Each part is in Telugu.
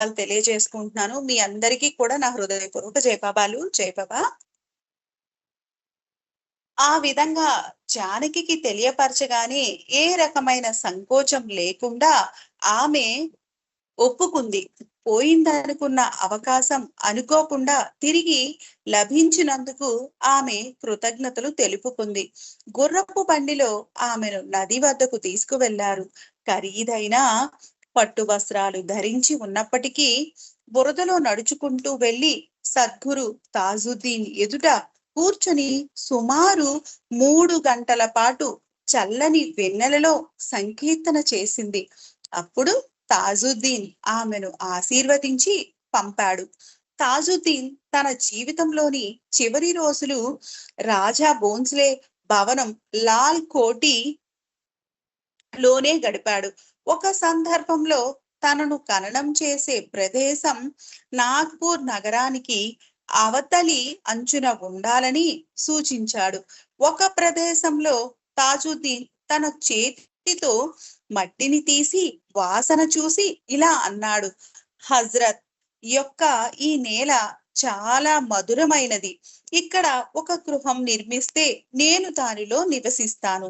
ధన్యవాదాలు తెలియజేసుకుంటున్నాను. మీ అందరికీ కూడా నా హృదయపూర్వక జయబాబాలు జయబాబా ఆ విధంగా జానకి తెలియపరచగానే ఏ రకమైన సంకోచం లేకుండా ఆమె ఒప్పుకుంది. పోయిందనుకున్న అవకాశం అనుకోకుండా తిరిగి లభించినందుకు ఆమె కృతజ్ఞతలు తెలుపుకుంది. గుర్రపు బండిలో ఆమెను నది వద్దకు తీసుకువెళ్ళారు. ఖరీదైన పట్టు వస్త్రాలు ధరించి ఉన్నప్పటికీ బురదలో నడుచుకుంటూ వెళ్ళి సద్గురు తాజుద్దీన్ ఎదుట కూర్చొని సుమారు మూడు గంటల పాటు చల్లని వెన్నెలలో సంకీర్తన చేసింది. అప్పుడు తాజుద్దీన్ ఆమెను ఆశీర్వదించి పంపాడు. తాజుద్దీన్ తన జీవితంలోని చివరి రోజులు రాజా బోన్స్లే భవనం లాల్ కోటి లోనే గడిపాడు. ఒక సందర్భంలో తనను ఖననం చేసే ప్రదేశం నాగ్పూర్ నగరానికి అవతలి అంచున ఉండాలని సూచించాడు. ఒక ప్రదేశంలో తాజుద్దీన్ తన చేతితో మట్టిని తీసి వాసన చూసి ఇలా అన్నాడు హజ్రత్ యొక్క ఈ నేల చాలా మధురమైనది. ఇక్కడ ఒక గృహం నిర్మిస్తే నేను దానిలో నివసిస్తాను.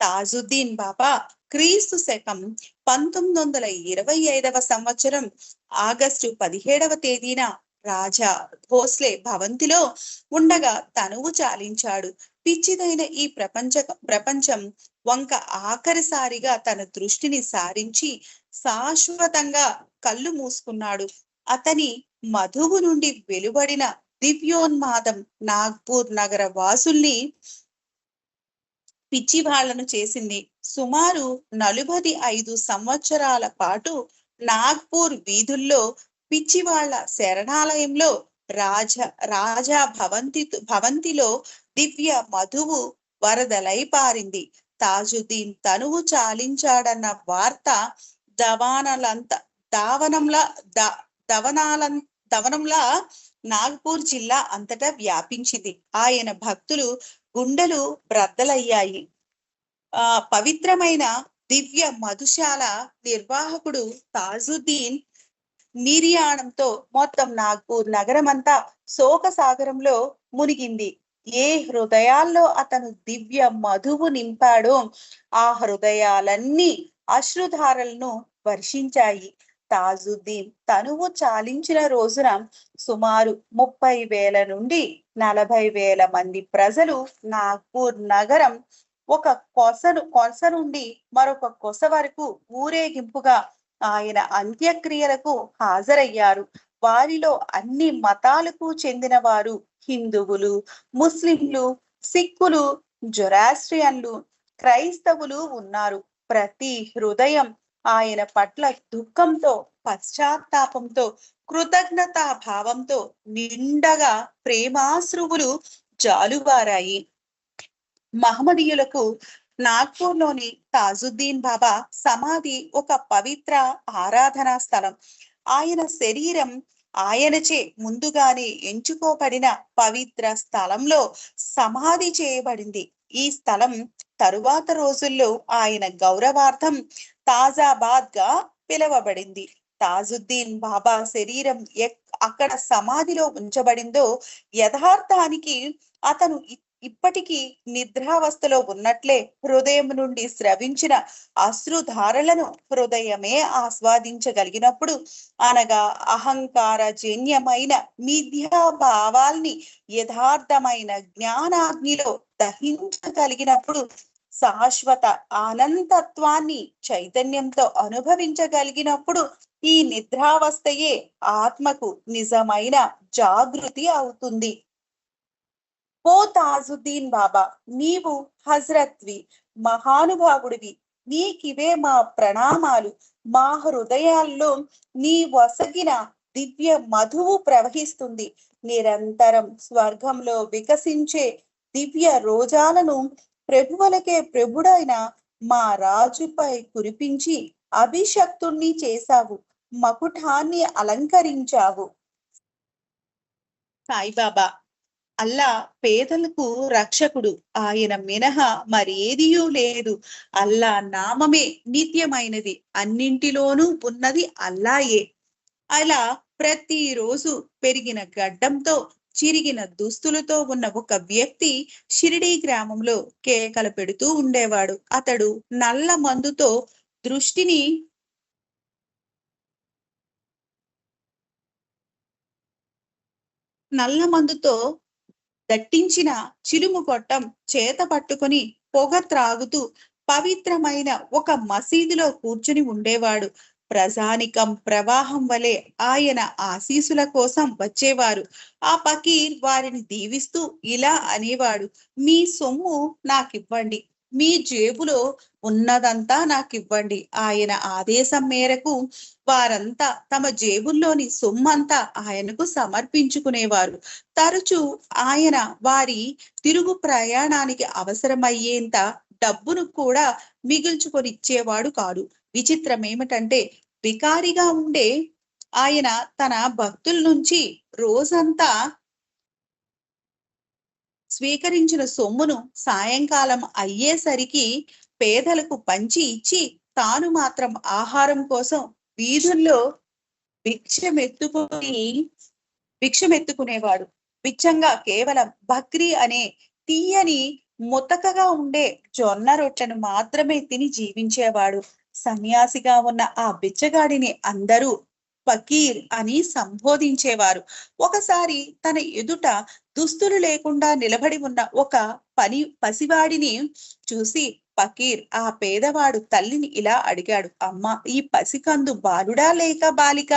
తాజుద్దీన్ బాబా క్రీస్తు శకం పంతొమ్మిది వందల ఇరవై ఐదవ సంవత్సరం ఆగస్టు పదిహేడవ తేదీన రాజా భోస్లే భవంతిలో ఉండగా తనువు చాలించాడు. పిచ్చిదైన ఈ ప్రపంచ ప్రపంచం వంక ఆఖరిసారిగా తన దృష్టిని సారించి శాశ్వతంగా కళ్ళు మూసుకున్నాడు. అతని మధువు నుండి వెలువడిన దివ్యోన్మాదం నాగ్పూర్ నగర వాసుల్ని పిచ్చి వాళ్ళను చేసింది. సుమారు నలుబది ఐదు సంవత్సరాల పాటు నాగ్పూర్ వీధుల్లో పిచ్చివాళ్ళ శరణాలయంలో రాజ రాజా భవంతి భవంతిలో దివ్య మధువు వరదలై పారింది. తాజుద్దీన్ తనువు చాలించాడన్న వార్త దవానలంత దావనంలా ద దవనంలా నాగ్పూర్ జిల్లా అంతటా వ్యాపించింది. ఆయన భక్తులు గుండెలు బ్రద్దలయ్యాయి ఆ పవిత్రమైన దివ్య మధుశాల నిర్వాహకుడు తాజుద్దీన్ నిర్యాణంతో మొత్తం నాగ్పూర్ నగరమంతా శోక సాగరంలో మునిగింది. ఏ హృదయాల్లో అతను దివ్య మధువు నింపాడో ఆ హృదయాలన్నీ అశ్రుధారలను వర్షించాయి. తాజుద్దీన్ తనువు చాలించిన రోజున సుమారు ముప్పై వేల నుండి నలభై వేల మంది ప్రజలు నాగ్పూర్ నగరం ఒక కొసను కొస నుండి మరొక కొస వరకు ఊరేగింపుగా ఆయన అంత్యక్రియలకు హాజరయ్యారు. వారిలో అన్ని మతాలకు చెందిన వారు హిందువులు ముస్లింలు సిక్కులు జొరాస్ట్రియన్లు క్రైస్తవులు ఉన్నారు. ప్రతి హృదయం ఆయన పట్ల దుఃఖంతో పశ్చాత్తాపంతో కృతజ్ఞతా భావంతో నిండగా ప్రేమాశ్రువులు జాలువారాయి. మహమ్మదీయులకు నాగ్పూర్లోని తాజుద్దీన్ బాబా సమాధి ఒక పవిత్ర ఆరాధనా స్థలం. ఆయన శరీరం ఆయనచే ముందుగానే ఎంచుకోబడిన పవిత్ర స్థలంలో సమాధి చేయబడింది. ఈ స్థలం తరువాత రోజుల్లో ఆయన గౌరవార్థం తాజాబాద్గా పిలువబడింది. తాజుద్దీన్ బాబా శరీరం అక్కడ సమాధిలో ఉంచబడిందో యథార్థానికి అతను ఇప్పటికీ నిద్రావస్థలో ఉన్నట్లే హృదయం నుండి స్రవించిన అశ్రుధారలను హృదయమే ఆస్వాదించగలిగినప్పుడు అనగా అహంకార జన్యమైన మిథ్యాభావాల్ని యథార్థమైన జ్ఞానాగ్నిలో దహించగలిగినప్పుడు శాశ్వత ఆనందత్వాన్ని చైతన్యంతో అనుభవించగలిగినప్పుడు ఈ నిద్రావస్థయే ఆత్మకు నిజమైన జాగృతి అవుతుంది. ఓ తాజుద్దీన్ బాబా నీవు హజ్రత్వి మహానుభావుడివి. నీకివే మా ప్రణామాలు. మా హృదయాల్లో నీ వసగిన దివ్య మధువు ప్రవహిస్తుంది. నిరంతరం స్వర్గంలో వికసించే దివ్య రోజాలను ప్రభువులకే ప్రభుడైన మా రాజుపై కురిపించి అభిషక్తుణ్ణి చేశావు మకుటాన్ని అలంకరించావు. సాయిబాబా అల్లా పేదలకు రక్షకుడు ఆయన మినహా మరేదియూ లేదు. అల్లా నామమే నిత్యమైనది అన్నింటిలోనూ ఉన్నది అల్లాయే. అలా ప్రతిరోజు పెరిగిన గడ్డంతో చిరిగిన దుస్తులతో ఉన్న ఒక వ్యక్తి షిరిడీ గ్రామంలో కేకలు పెడుతూ ఉండేవాడు. అతడు నల్ల మందుతో దృష్టిని నల్ల మందుతో దట్టించిన చిలుము గొట్టం చేత పట్టుకుని పొగ త్రాగుతూ పవిత్రమైన ఒక మసీదులో కూర్చుని ఉండేవాడు. ప్రజానికం ప్రవాహం వలె ఆయన ఆశీసుల కోసం వచ్చేవారు. ఆ పకీర్ వారిని దీవిస్తూ ఇలా అనేవాడు మీ సొమ్ము నాకివ్వండి. మీ జేబులో ఉన్నదంతా నాకివ్వండి. ఆయన ఆదేశం మేరకు వారంతా తమ జేబుల్లోని సొమ్మంతా ఆయనకు సమర్పించుకునేవారు. తరచూ ఆయన వారి తిరుగు ప్రయాణానికి అవసరమయ్యేంత డబ్బును కూడా మిగుల్చుకొని ఇచ్చేవాడు కాదు విచిత్రం ఏమిటంటే బికారిగా ఉండే ఆయన తన భక్తుల నుంచి రోజంతా స్వీకరించిన సొమ్మును సాయంకాలం అయ్యేసరికి పేదలకు పంచి ఇచ్చి తాను మాత్రం ఆహారం కోసం వీధుల్లో భిక్షమెత్తుకుని భిక్షమెత్తుకునేవాడు. బిచ్చంగా కేవలం బక్రీ అనే తీయని ముతకగా ఉండే జొన్న రొట్టెను మాత్రమే తిని జీవించేవాడు. సన్యాసిగా ఉన్న ఆ బిచ్చగాడిని అందరూ ఫకీర్ అని సంబోధించేవారు. ఒకసారి తన ఎదుట దుస్తులు లేకుండా నిలబడి ఉన్న ఒక పని పసివాడిని చూసి ఫకీర్ ఆ పేదవాడు తల్లిని ఇలా అడిగాడు అమ్మ ఈ పసికందు బాలుడా లేక బాలిక?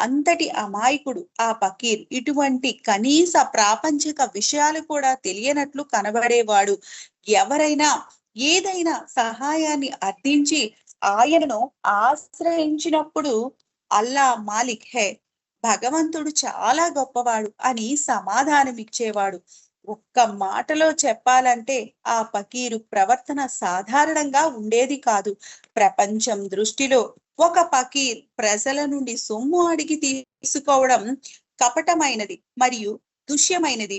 అంతటి అమాయకుడు ఆ ఫకీర్. ఇటువంటి కనీస ప్రాపంచిక విషయాలు కూడా తెలియనట్లు కనబడేవాడు. ఎవరైనా ఏదైనా సహాయాన్ని అర్థించి ఆయనను ఆశ్రయించినప్పుడు అల్లా మాలిక్ హే భగవంతుడు చాలా గొప్పవాడు అని సమాధానమిచ్చేవాడు. ఒక్క మాటలో చెప్పాలంటే ఆ పకీరు ప్రవర్తన సాధారణంగా ఉండేది కాదు. ప్రపంచం దృష్టిలో ఒక పకీర్ ప్రజల నుండి సొమ్ము అడిగి తీసుకోవడం కపటమైనది మరియు దుష్యమైనది.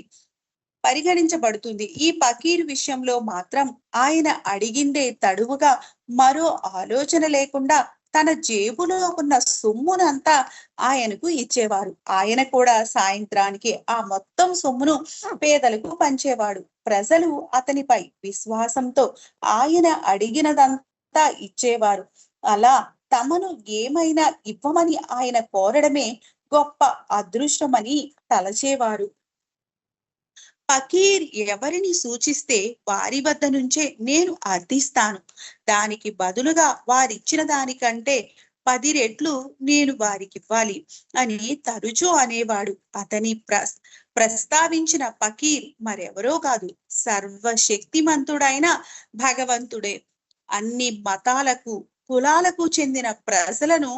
పరిగణించబడుతుంది. ఈ పకీర్ విషయంలో మాత్రం ఆయన అడిగిందే తడువుగా మరో ఆలోచన లేకుండా తన జేబులో ఉన్న సొమ్మునంతా ఆయనకు ఇచ్చేవారు. ఆయన కూడా సాయంత్రానికి ఆ మొత్తం సొమ్మును పేదలకు పంచేవాడు. ప్రజలు అతనిపై విశ్వాసంతో ఆయన అడిగినదంతా ఇచ్చేవారు. అలా తమను ఏమైనా ఇవ్వమని ఆయన కోరడమే గొప్ప అదృష్టమని తలచేవారు. ఫకీర్ ఎవరిని సూచిస్తే వారి వద్ద నుంచే నేను అర్థిస్తాను. దానికి బదులుగా వారిచ్చిన దానికంటే పది రెట్లు నేను వారికి ఇవ్వాలి అని తరచూ అనేవాడు. అతని ప్రస్ ప్రస్తావించిన ఫకీర్ మరెవరో కాదు. సర్వశక్తిమంతుడైన భగవంతుడే. అన్ని మతాలకు కులాలకు చెందిన ప్రజలను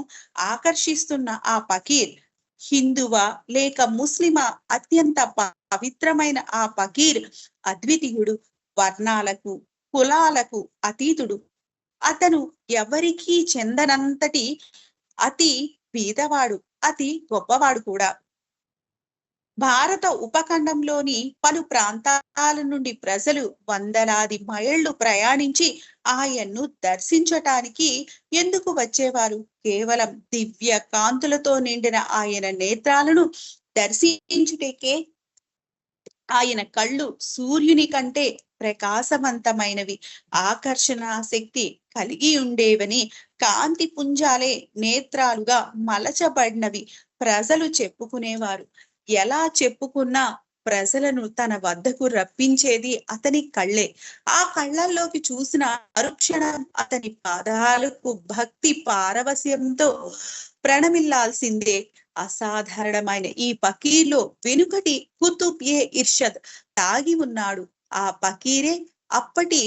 ఆకర్షిస్తున్న ఆ ఫకీర్ హిందువా లేక ముస్లిమా అత్యంత పవిత్రమైన ఆ పకీర్ అద్వితీయుడు వర్ణాలకు కులాలకు అతీతుడు. అతను ఎవరికీ చెందనంతటి అతి బీదవాడు అతి గొప్పవాడు కూడా. భారత ఉపఖండంలోని పలు ప్రాంతాల నుండి ప్రజలు వందలాది మైళ్ళు ప్రయాణించి ఆయన్ను దర్శించటానికి ఎందుకు వచ్చేవారు? కేవలం దివ్య కాంతులతో నిండిన ఆయన నేత్రాలను దర్శించుటకే? ఆయన కళ్ళు సూర్యుని కంటే ప్రకాశవంతమైనవి. ఆకర్షణ శక్తి కలిగి ఉండేవని కాంతి పుంజాలే నేత్రాలుగా మలచబడినవి. ప్రజలు చెప్పుకునేవారు. ఎలా చెప్పుకున్నా ప్రజలను తన వద్దకు రప్పించేది అతని కళ్ళే. ఆ కళ్ళల్లోకి చూసిన అరుక్షణం అతని పాదాలకు భక్తి పారవస్యంతో ప్రణమిల్లాల్సిందే. అసాధారణమైన ఈ పకీర్లో వెనుకటి కుతుబ్ ఏ ఇర్షద్ తాగి ఉన్నాడు. ఆ పకీరే అప్పటి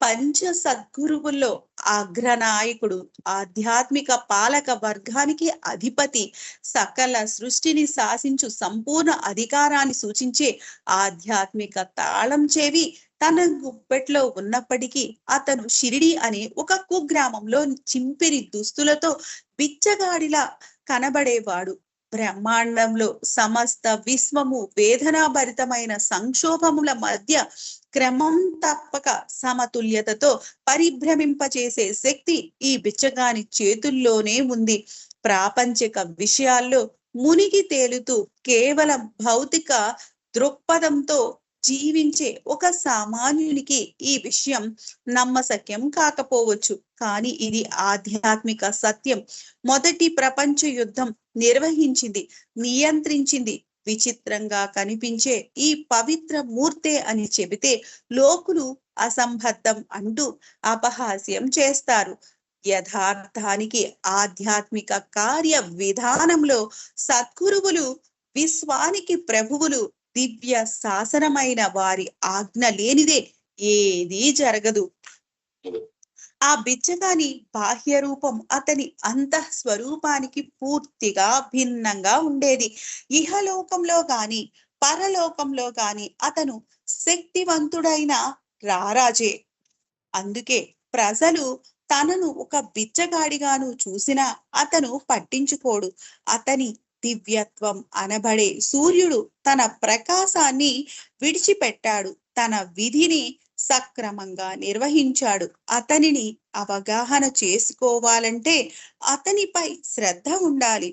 పంచ సద్గురువుల్లో అగ్రనాయకుడు ఆధ్యాత్మిక పాలక వర్గానికి అధిపతి సకల సృష్టిని శాసించు సంపూర్ణ అధికారాన్ని సూచించే ఆధ్యాత్మిక తాళం చెవి తన గుప్పెట్లో ఉన్నప్పటికీ అతను షిరిడి అనే ఒక కుగ్రామంలో చింపిరి దుస్తులతో బిచ్చగాడిలా కనబడేవాడు. బ్రహ్మాండంలో సమస్త విశ్వము వేదనాభరితమైన సంక్షోభముల మధ్య క్రమం తప్పక సమతుల్యతతో పరిభ్రమింపచేసే శక్తి ఈ బిచ్చగాని చేతుల్లోనే ఉంది. ప్రాపంచిక విషయాల్లో మునిగి తేలుతూ కేవలం భౌతిక దృక్పథంతో జీవించే ఒక సామాన్యునికి ఈ విషయం నమ్మసక్యం కాకపోవచ్చు. కానీ ఇది ఆధ్యాత్మిక సత్యం. మొదటి ప్రపంచ యుద్ధం నిర్వహించింది నియంత్రించింది విచిత్రంగా కనిపించే ఈ పవిత్ర మూర్తే అని చెబితే లోకులు అసంబద్ధం అంటూ అపహాస్యం చేస్తారు. యథార్థానికి ఆధ్యాత్మిక కార్య విధానంలో సద్గురువులు విశ్వానికి ప్రభువులు దివ్య శాసనమైన వారి ఆజ్ఞ లేనిదే ఏదీ జరగదు. ఆ బిచ్చగాని బాహ్య రూపం అతని అంతః స్వరూపానికి పూర్తిగా భిన్నంగా ఉండేది. ఇహలోకంలో గాని పరలోకంలో గాని అతను శక్తివంతుడైన రారాజే. అందుకే ప్రజలు తనను ఒక బిచ్చగాడిగాను చూసినా అతను పట్టించుకోడు. అతని దివ్యత్వం అనబడే సూర్యుడు తన ప్రకాశాన్ని విడిచిపెట్టాడు. తన విధిని సక్రమంగా నిర్వహించాడు. అతనిని అవగాహన చేసుకోవాలంటే అతనిపై శ్రద్ధ ఉండాలి.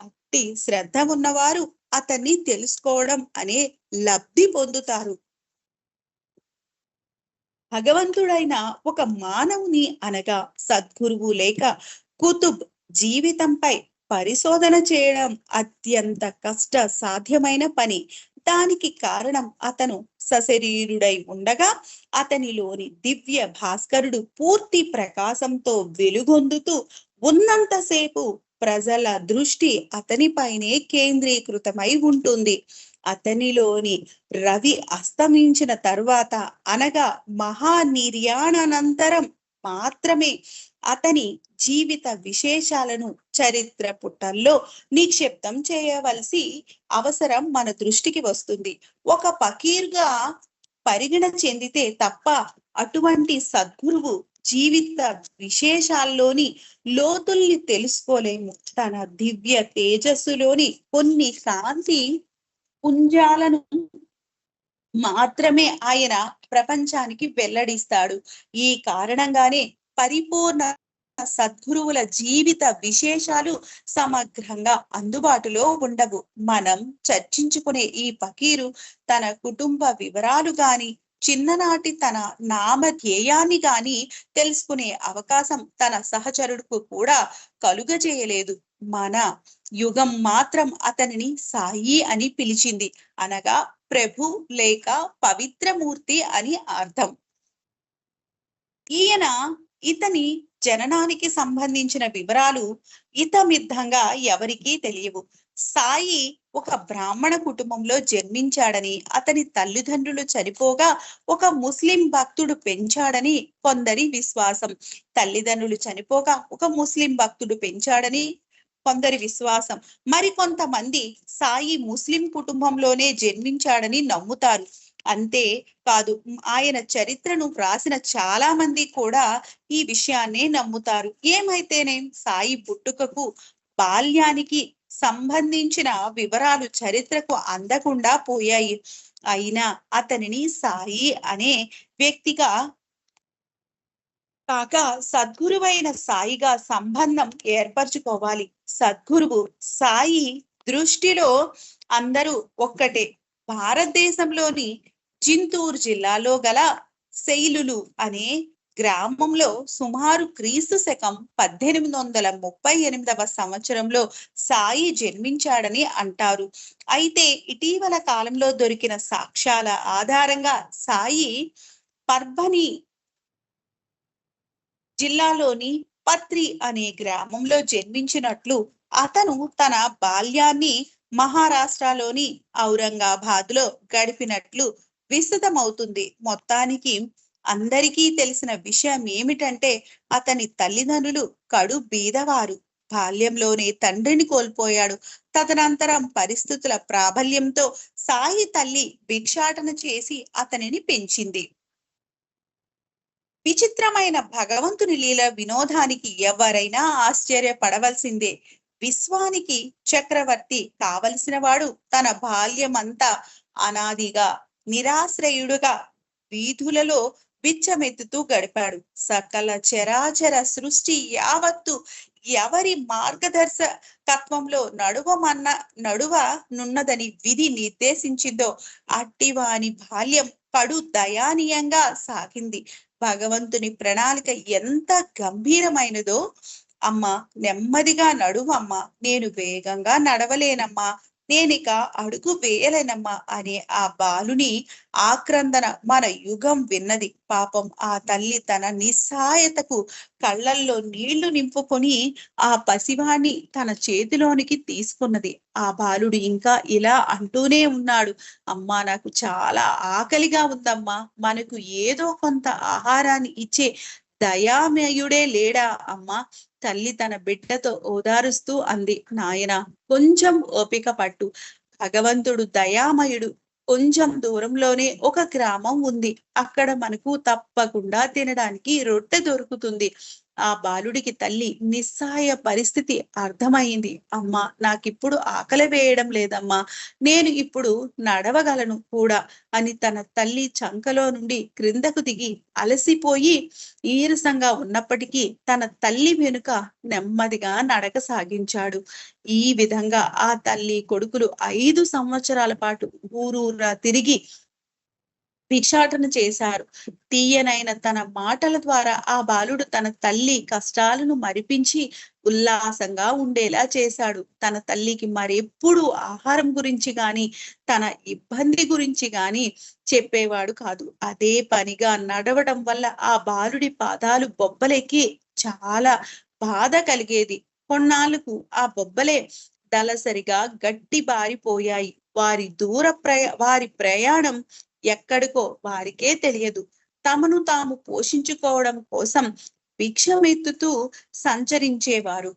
అట్టి శ్రద్ధ ఉన్నవారు అతన్ని తెలుసుకోవడం అనే లబ్ధి పొందుతారు. భగవంతుడైన ఒక మానవుని అనగా సద్గురువు లేక కుతుబ్ జీవితంపై పరిశోధన చేయడం అత్యంత కష్ట సాధ్యమైన పని. దానికి కారణం అతను సశరీరుడై ఉండగా అతనిలోని దివ్య భాస్కరుడు పూర్తి ప్రకాశంతో వెలుగొందుతూ ఉన్నంతసేపు ప్రజల దృష్టి అతనిపైనే కేంద్రీకృతమై ఉంటుంది. అతనిలోని రవి అస్తమించిన తరువాత అనగా మహానిర్యాణానంతరం మాత్రమే అతని జీవిత విశేషాలను చరిత్ర పుటల్లో నిక్షిప్తం చేయవలసి అవసరం మన దృష్టికి వస్తుంది. ఒక పకీర్గా పరిగణ చెందితే తప్ప అటువంటి సద్గురువు జీవిత విశేషాల్లోని లోతుల్ని తెలుసుకోలేము. తన దివ్య తేజస్సులోని కొన్ని కాంతి పుంజాలను మాత్రమే ఆయన ప్రపంచానికి వెల్లడిస్తాడు. ఈ కారణంగానే పరిపూర్ణ సద్గురువుల జీవిత విశేషాలు సమగ్రంగా అందుబాటులో ఉండవు. మనం చర్చించుకునే ఈ ఫకీరు తన కుటుంబ వివరాలు గాని చిన్ననాటి తన నామధేయాన్ని గాని తెలుసుకునే అవకాశం తన సహచరుడుకు కూడా కలుగజేయలేదు. మన యుగం మాత్రం అతనిని సాయి అని పిలిచింది. అనగా ప్రభు లేక పవిత్రమూర్తి అని అర్థం. ఈయన ఇతని జననానికి సంబంధించిన వివరాలు ఇతమిద్ధంగా ఎవరికీ తెలియవు. సాయి ఒక బ్రాహ్మణ కుటుంబంలో జన్మించాడని అతని తల్లిదండ్రులు చనిపోగా ఒక ముస్లిం భక్తుడు పెంచాడని కొందరి విశ్వాసం. తల్లిదండ్రులు చనిపోగా ఒక ముస్లిం భక్తుడు పెంచాడని కొందరి విశ్వాసం. మరి కొంతమంది సాయి ముస్లిం కుటుంబంలోనే జన్మించాడని నమ్ముతారు. అంతే కాదు. ఆయన చరిత్రను వ్రాసిన చాలా మంది కూడా ఈ విషయాన్నే నమ్ముతారు. ఏమైతేనే సాయి పుట్టుకకు బాల్యానికి సంబంధించిన వివరాలు చరిత్రకు అందకుండా పోయాయి. అయినా అతనిని సాయి అనే వ్యక్తిగా కాక సద్గురువైన సాయిగా సంబంధం ఏర్పరచుకోవాలి. సద్గురువు సాయి దృష్టిలో అందరూ ఒక్కటే. భారతదేశంలోని చింతూరు జిల్లాలో గల శైలులు అనే గ్రామంలో సుమారు క్రీస్తు శకం పద్దెనిమిది వందల ముప్పై ఎనిమిదవ సంవత్సరంలో సాయి జన్మించాడని అంటారు. అయితే ఇటీవల కాలంలో దొరికిన సాక్ష్యాల ఆధారంగా సాయి పర్భని జిల్లాలోని పత్రి అనే గ్రామంలో జన్మించినట్లు అతను తన బాల్యాన్ని మహారాష్ట్రలోని ఔరంగాబాద్లో గడిపినట్లు విస్తృతమవుతుంది. మొత్తానికి అందరికీ తెలిసిన విషయం ఏమిటంటే అతని తల్లిదండ్రులు కడు బీదవారు. బాల్యంలోనే తండ్రిని కోల్పోయాడు. తదనంతరం పరిస్థితుల ప్రాబల్యంతో సాయి తల్లి భిక్షాటన చేసి అతనిని పెంచింది. విచిత్రమైన భగవంతుని లీల వినోదానికి ఎవరైనా ఆశ్చర్యపడవలసిందే. విశ్వానికి చక్రవర్తి కావలసిన వాడు తన బాల్యమంతా అనాదిగా నిరాశ్రయుడుగా వీధులలో బిచ్చమెత్తుతూ గడిపాడు. సకల చరాచర సృష్టి యావత్తు ఎవరి మార్గదర్శకత్వంలో నడువమన్న నడువ నున్నదని విధి నిర్దేశించిందో అట్టివాని బాల్యం పడు దయానీయంగా సాగింది. భగవంతుని ప్రణాళిక ఎంత గంభీరమైనదో. అమ్మ నెమ్మదిగా నడువమ్మా నేను వేగంగా నడవలేనమ్మా నేనిక అడుగు వేయలేనమ్మా అనే ఆ బాలుని ఆక్రందన మన యుగం విన్నది. పాపం ఆ తల్లి తన నిస్సాయతకు కళ్ళల్లో నీళ్ళు నింపుకొని ఆ పసివాణ్ణి తన చేతిలోనికి తీసుకున్నది. ఆ బాలుడు ఇంకా ఇలా అంటూనే ఉన్నాడు. అమ్మా నాకు చాలా ఆకలిగా ఉందమ్మా. మనకు ఏదో కొంత ఆహారాన్ని ఇచ్చే దయామయుడే లేడా అమ్మా? తల్లి తన బిడ్డతో ఓదారుస్తూ అంది. నాయన కొంచెం ఓపిక పట్టు. భగవంతుడు దయామయుడు. కొంచెం దూరంలోనే ఒక గ్రామం ఉంది. అక్కడ మనకు తప్పకుండా తినడానికి రొట్టె దొరుకుతుంది. ఆ బాలుడికి తల్లి నిస్సాయ పరిస్థితి అర్థమైంది. అమ్మా నాకిప్పుడు ఆకలి వేయడం లేదమ్మా. నేను ఇప్పుడు నడవగలను కూడా అని తన తల్లి చంకలో నుండి క్రిందకు దిగి అలసిపోయి ఈరసంగా ఉన్నప్పటికీ తన తల్లి వెనుక నెమ్మదిగా నడక సాగించాడు ఈ విధంగా ఆ తల్లి కొడుకులు ఐదు సంవత్సరాల పాటు ఊరూరా తిరిగి భిక్షాటన చేశారు. తీయనైన తన మాటల ద్వారా ఆ బాలుడు తన తల్లి కష్టాలను మరిపించి ఉల్లాసంగా ఉండేలా చేశాడు. తన తల్లికి మరెప్పుడు ఆహారం గురించి గాని తన ఇబ్బంది గురించి గాని చెప్పేవాడు కాదు. అదే పనిగా నడవడం వల్ల ఆ బాలుడి పాదాలు బొబ్బలెక్కి చాలా బాధ కలిగేది. కొన్నాళ్ళకు ఆ బొబ్బలే దళసరిగా గట్టి బారిపోయాయి. వారి దూర ప్రయా వారి ప్రయాణం ఎక్కడికో వారికే తెలియదు. తమను తాము పోషించుకోవడం కోసం భిక్షమెత్తుతూ సంచరించేవారు.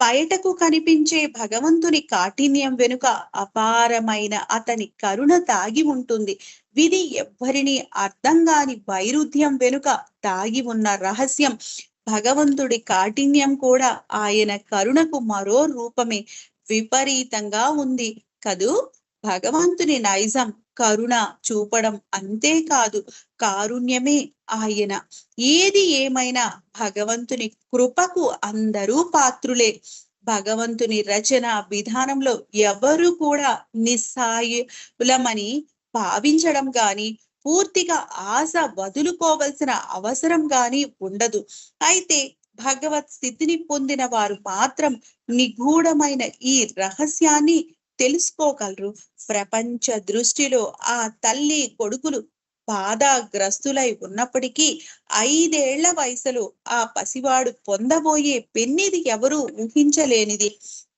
బయటకు కనిపించే భగవంతుని కాఠిన్యం వెనుక అపారమైన అతని కరుణ దాగి ఉంటుంది. విధి ఎవ్వరిని అర్థం కాని వైరుధ్యం వెనుక దాగి ఉన్న రహస్యం. భగవంతుడి కాఠిన్యం కూడా ఆయన కరుణకు మరో రూపమే. విపరీతంగా ఉంది కదూ? భగవంతుని నైజం కరుణ చూపడం అంతేకాదు కారుణ్యమే ఆయన. ఏది ఏమైనా భగవంతుని కృపకు అందరూ పాత్రులే. భగవంతుని రచన విధానంలో ఎవరు కూడా నిస్సాయులమని భావించడం గాని పూర్తిగా ఆశ వదులుకోవలసిన అవసరం గాని ఉండదు. అయితే భగవత్ స్థితిని పొందిన వారు మాత్రం నిగూఢమైన ఈ రహస్యాన్ని తెలుసుకోగలరు. ప్రపంచ దృష్టిలో ఆ తల్లి కొడుకులు బాధాగ్రస్తులై ఉన్నప్పటికీ ఐదేళ్ళ వయసులో ఆ పసివాడు పొందబోయే పెన్నిది ఎవరు ఊహించలేనిది.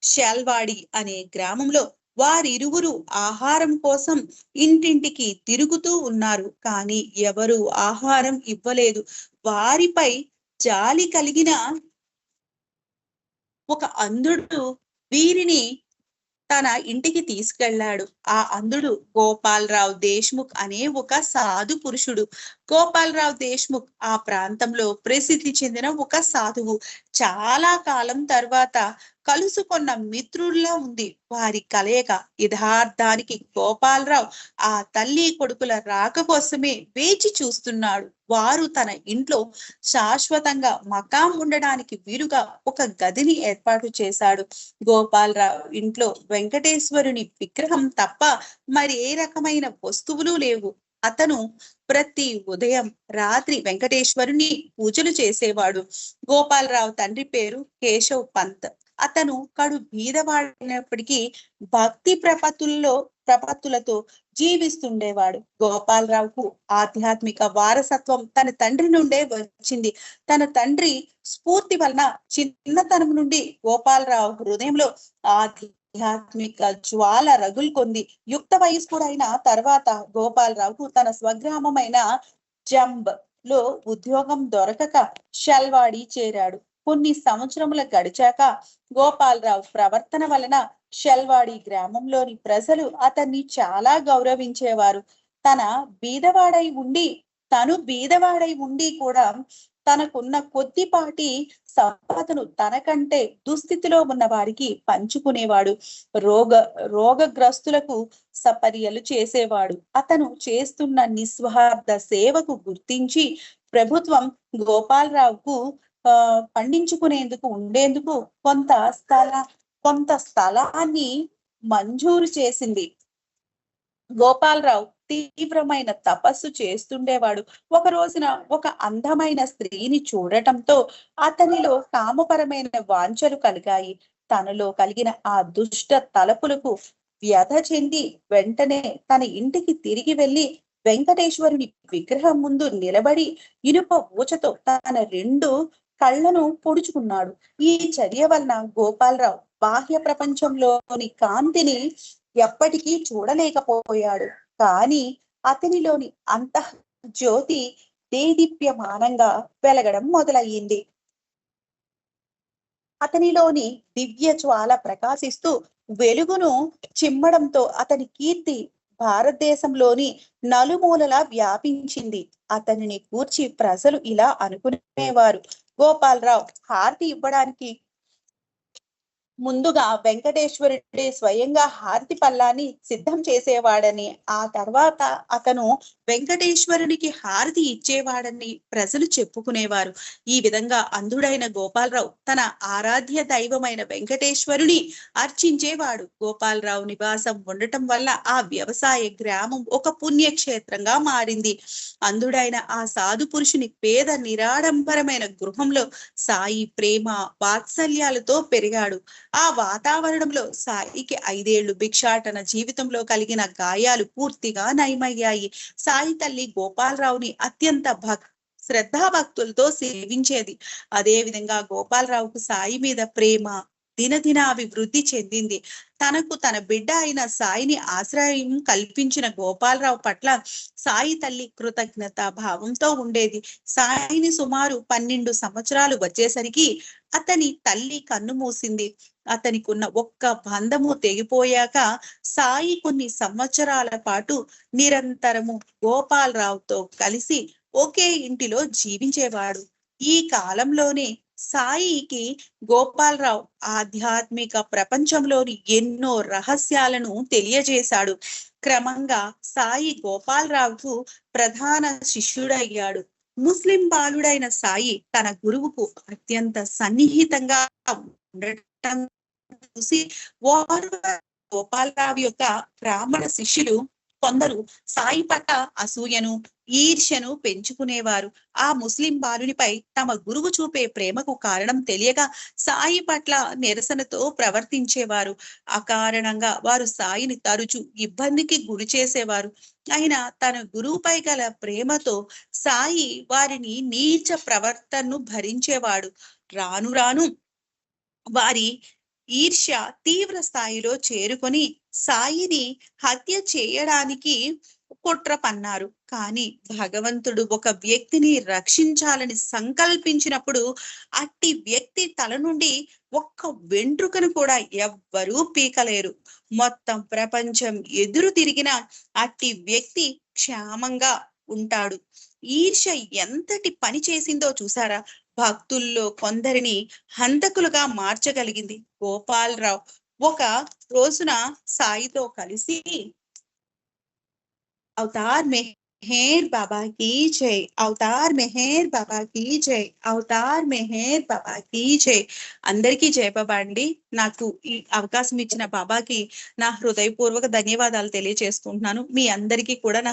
షాల్వాడి అనే గ్రామంలో వారిరువురు ఆహారం కోసం ఇంటింటికి తిరుగుతూ ఉన్నారు. కానీ ఎవరు ఆహారం ఇవ్వలేదు. వారిపై జాలి కలిగిన ఒక అంధుడు వీరిని తన ఇంటికి తీసుకెళ్ళాడు ఆ అంధుడు గోపాలరావు దేశ్ముఖ్ అనే ఒక సాధు పురుషుడు. గోపాలరావు దేశ్ముఖ్ ఆ ప్రాంతంలో ప్రసిద్ధి చెందిన ఒక సాధువు. చాలా కాలం తర్వాత కలుసుకున్న మిత్రుల్లా ఉంది. వారి కలయిక యథార్థానికి గోపాలరావు ఆ తల్లి కొడుకుల రాక కోసమే వేచి చూస్తున్నాడు. వారు తన ఇంట్లో శాశ్వతంగా మకాం ఉండడానికి వీలుగా ఒక గదిని ఏర్పాటు చేశాడు. గోపాలరావు ఇంట్లో వెంకటేశ్వరుని విగ్రహం తప్ప మరి ఏ రకమైన వస్తువులు లేవు. అతను ప్రతి ఉదయం రాత్రి వెంకటేశ్వరుని పూజలు చేసేవాడు. గోపాలరావు తండ్రి పేరు కేశవ్ పంత్. అతను కడు బీదవాడైనప్పటికీ భక్తి ప్రపత్తుల్లో ప్రపత్తులతో జీవిస్తుండేవాడు. గోపాలరావుకు ఆధ్యాత్మిక వారసత్వం తన తండ్రి నుండే వచ్చింది. తన తండ్రి స్ఫూర్తి వలన చిన్నతనం నుండి గోపాలరావు హృదయంలో ఆధ్యాత్మిక ఆధ్యాత్మిక జ్వాల రగులుకొంది యుక్త వయస్కుడైన తర్వాత గోపాలరావుకు తన స్వగ్రామమైన జంబ్లో ఉద్యోగం దొరకక షల్వాడి చేరాడు. కొన్ని సంవత్సరములు గడిచాక గోపాలరావు ప్రవర్తన వలన షల్వాడి గ్రామంలోని ప్రజలు అతన్ని చాలా గౌరవించేవారు. తన బీదవాడై ఉండి తను బీదవాడై ఉండి కూడా తనకున్న కొద్దిపాటి సంపదను తనకంటే దుస్థితిలో ఉన్న వారికి పంచుకునేవాడు. రోగ రోగగ్రస్తులకు సపర్యలు చేసేవాడు. అతను చేస్తున్న నిస్వార్థ సేవకు గుర్తించి ప్రభుత్వం గోపాలరావుకు పండించుకునేందుకు ఉండేందుకు కొంత స్థల కొంత స్థలాన్ని మంజూరు చేసింది. గోపాలరావు తీవ్రమైన తపస్సు చేస్తుండేవాడు. ఒక రోజున ఒక అందమైన స్త్రీని చూడటంతో అతనిలో కామపరమైన వాంఛలు కలిగాయి. తనలో కలిగిన ఆ దుష్ట తలపులకు వ్యధ చెంది వెంటనే తన ఇంటికి తిరిగి వెళ్ళి వెంకటేశ్వరుని విగ్రహం ముందు నిలబడి ఇనుప ఊచతో తన రెండు కళ్ళను పొడుచుకున్నాడు. ఈ చర్య వలన గోపాలరావు బాహ్య ప్రపంచంలోని కాంతిని ఎప్పటికీ చూడలేకపోయాడు. కానీ అతనిలోని అంతః జ్యోతి దేదీప్యమానంగా వెలగడం మొదలయ్యింది. అతనిలోని దివ్య జ్వాల ప్రకాశిస్తూ వెలుగును చిమ్మడంతో అతని కీర్తి భారతదేశంలోని నలుమూలలా వ్యాపించింది. అతనిని కూర్చి ప్రజలు ఇలా అనుకునేవారు. గోపాలరావు హారతి ఇవ్వడానికి ముందుగా వెంకటేశ్వరుడే స్వయంగా హారతి పల్లాన్ని సిద్ధం చేసేవాడని ఆ తర్వాత అతను వెంకటేశ్వరునికి హారతి ఇచ్చేవాడని ప్రజలు చెప్పుకునేవారు. ఈ విధంగా అంధుడైన గోపాలరావు తన ఆరాధ్య దైవమైన వెంకటేశ్వరుని అర్చించేవాడు. గోపాలరావు నివాసం ఉండటం వల్ల ఆ వ్యవసాయ గ్రామం ఒక పుణ్యక్షేత్రంగా మారింది. అంధుడైన ఆ సాధు పురుషుని పేద నిరాడంబరమైన గృహంలో సాయి ప్రేమ వాత్సల్యాలతో పెరిగాడు. ఆ వాతావరణంలో సాయికి ఐదేళ్ళు భిక్షాటన జీవితంలో కలిగిన గాయాలు పూర్తిగా నయమయ్యాయి. సాయి తల్లి గోపాలరావుని అత్యంత భక్ శ్రద్ధాభక్తులతో సేవించేది. అదే విధంగా గోపాలరావుకు సాయి మీద ప్రేమ దినదిన అభివృద్ధి చెందింది. తనకు తన బిడ్డ అయిన సాయిని ఆశ్రయం కల్పించిన గోపాలరావు పట్ల సాయి తల్లి కృతజ్ఞత భావంతో ఉండేది. సాయిని సుమారు పన్నెండు సంవత్సరాలు వచ్చేసరికి అతని తల్లి కన్ను మూసింది. అతనికి ఉన్న ఒక్క బంధము తెగిపోయాక సాయి కొన్ని సంవత్సరాల పాటు నిరంతరము గోపాలరావుతో కలిసి ఒకే ఇంటిలో జీవించేవాడు. ఈ కాలంలోనే సాయికి గోపాలరావు ఆధ్యాత్మిక ప్రపంచంలోని ఎన్నో రహస్యాలను తెలియజేశాడు. క్రమంగా సాయి గోపాలరావుకు ప్రధాన శిష్యుడయ్యాడు. ముస్లిం బాలుడైన సాయి తన గురువుకు అత్యంత సన్నిహితంగా ఉండటం చూసి వారు గోపాలరావు యొక్క బ్రాహ్మణ శిష్యులు కొందరు సాయి పట్ల అసూయను ఈర్ష్యను పెంచుకునేవారు. ఆ ముస్లిం బాలునిపై తమ గురువు చూపే ప్రేమకు కారణం తెలియక సాయి పట్ల నిరసనతో ప్రవర్తించేవారు. అకారణంగా వారు సాయిని తరచు ఇబ్బందికి గురి చేసేవారు. అయినా తన గురువుపై గల ప్రేమతో సాయి వారిని నీచ ప్రవర్తనను భరించేవాడు. రాను రాను వారి ఈర్ష్య తీవ్ర స్థాయిలో చేరుకొని సాయిని హత్య చేయడానికి కుట్ర పన్నారు కానీ భగవంతుడు ఒక వ్యక్తిని రక్షించాలని సంకల్పించినప్పుడు అట్టి వ్యక్తి తల నుండి ఒక్క వెంట్రుకను కూడా ఎవ్వరూ పీకలేరు. మొత్తం ప్రపంచం ఎదురు తిరిగిన అట్టి వ్యక్తి క్షేమంగా ఉంటాడు. ఈర్ష ఎంతటి పని చేసిందో చూసారా? భక్తుల్లో కొందరిని హంతకులుగా మార్చగలిగింది గోపాలరావు. ఒక రోజున సాయితో కలిసి అవతార్ మెహేర్ బాబా కీ జై అవతార్ మెహేర్ బాబా కీ జై అవతార్ మెహేర్ బాబా కీ జై. అందరికీ జై బాబా అండి. నాకు ఈ అవకాశం ఇచ్చిన బాబాకి నా హృదయపూర్వక ధన్యవాదాలు తెలియజేసుకుంటున్నాను మీ అందరికీ కూడా నా